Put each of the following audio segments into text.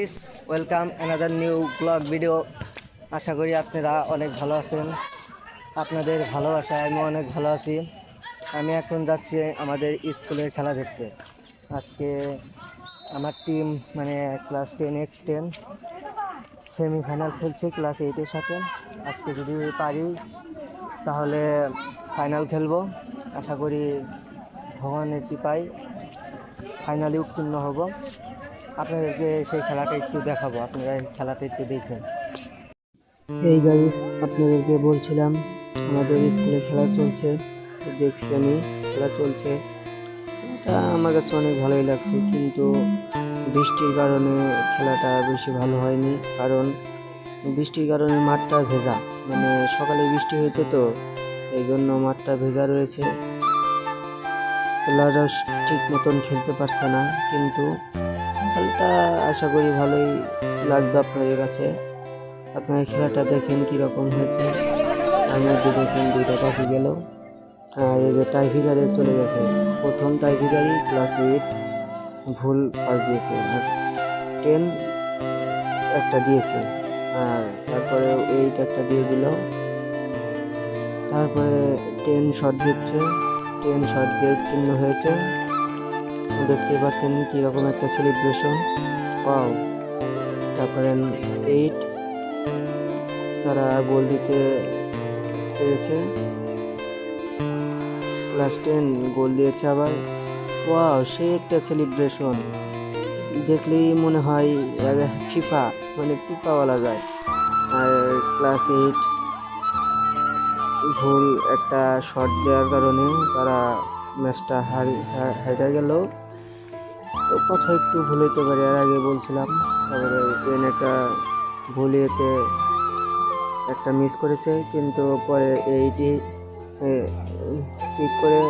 Welcome another new blog video আশা করি আপনারা অনেক ভালো আছেন। আপনাদের ভালোবাসায় আমি অনেক ভালো আছি। আমি এখন যাচ্ছি আমাদের স্কুলের খেলা দেখতে। আজকে আমার টিম মানে class ten X ten semifinal খেলছে ক্লাস এইটের সাথে। আজকে যদি পারি, তাহলে ফাইনাল খেলব। আশা করি ভগবানের কৃপায় ফাইনালে উত্তীর্ণ হব। আপনাদেরকে সেই খেলাটা একটু দেখাবো, আপনারা এই খেলাটা একটু দেখবেন। এই গাইস আপনাদেরকে বলছিলাম, আমাদের স্কুলে খেলা চলছে, দেখছি আমি, খেলা চলছে। এটা আমার কাছে অনেক ভালোই লাগছে, কিন্তু বৃষ্টির কারণে খেলাটা বেশি ভালো হয়নি, কারণ বৃষ্টির কারণে মাঠটা ভেজা। মানে সকালে বৃষ্টি হয়েছে তো, এই জন্য মাঠটা ভেজা রয়েছে। খেলাটা ঠিক মতন খেলতে পারছে না, কিন্তু খেলাটা আশা করি ভালোই লাগবে আপনাদের কাছে। আপনারা খেলাটা দেখেন কীরকম হয়েছে। তার মধ্যে দেখেন দুইটা পাখি গেল। আর এই যে টাইফিকারে চলে গেছে। প্রথম টাইফিকারই ক্লাস এইট ভুল পাস দিয়েছে। টেন একটা দিয়েছে। আর তারপরে এইট একটা দিয়ে দিল। তারপরে টেন শট দিচ্ছে। টেন শট দিয়ে উত্তীর্ণ হয়েছে। দেখতে পাচ্ছেন কীরকম একটা সেলিব্রেশন পাও তারপরে এইট তারা গোল দিতে পেরেছে। ক্লাস টেন গোল দিয়েছে আবার। ওয়াও সে একটা সেলিব্রেশন দেখলেই মনে হয় ফিফা মানে ফিফা বলা যায়। আর ক্লাস এইট ভুল একটা শট দেওয়ার কারণে তারা ম্যাচটা হারি হেরে গেল। তো কথা একটু ভুল হইতে পারে আর আগে বলছিলাম, তারপরে ট্রেন একটা ভুল ইয়েতে একটা মিস করেছে, কিন্তু পরে এইটি ঠিক করে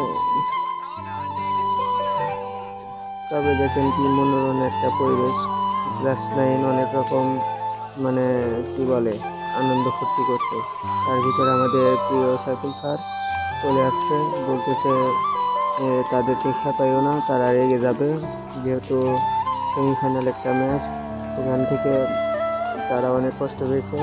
তবে দেখেন কি মনোরম একটা পরিবেশ ক্লাস নাইন অনেক রকম মানে কি বলে, আনন্দ ফুর্তি করতে তার ভিতরে আমাদের প্রিয় সাইকেল স্যার চলে আসছে, বলতেছে তাদেরকে খেপাইও না, তারা রেগে যাবে। যেহেতু সেমিফাইনাল একটা ম্যাচ, এখান থেকে তারা অনেক কষ্ট পেয়েছে।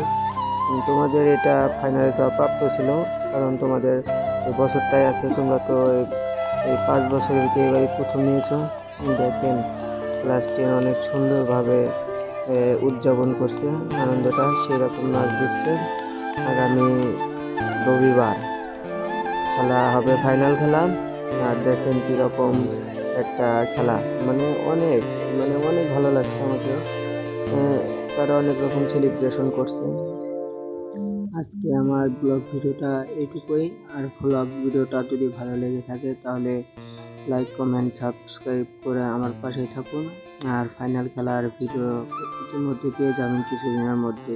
তোমাদের এটা ফাইনালে তো প্রাপ্ত ছিল, কারণ তোমাদের এই বছরটাই আছে, তোমরা তো এই- পাঁচ বছরের এবারে প্রথম নিয়েছো। দেখেন ক্লাস টেন অনেক সুন্দরভাবে উদযাপন করছে, আনন্দটা সেরকম নাচ দিচ্ছে আগামী রবিবার। খেলা হবে ফাইনাল খেলা। আর দেখেন কীরকম একটা খেলা। মানে অনেক মানে অনেক ভালো লাগছে আমাকে। এ, তারা অনেক রকম সেলিব্রেশন করছে। আজকে আমার ব্লগ ভিডিওটা এইটুকুই। আর ব্লগ ভিডিওটা যদি ভালো লেগে থাকে তাহলে লাইক কমেন্ট সাবস্ক্রাইব করে আমার পাশেই থাকুন। আর ফাইনাল খেলার ভিডিও ইতিমধ্যে পেয়ে যাবেন কিছুদিনের মধ্যে।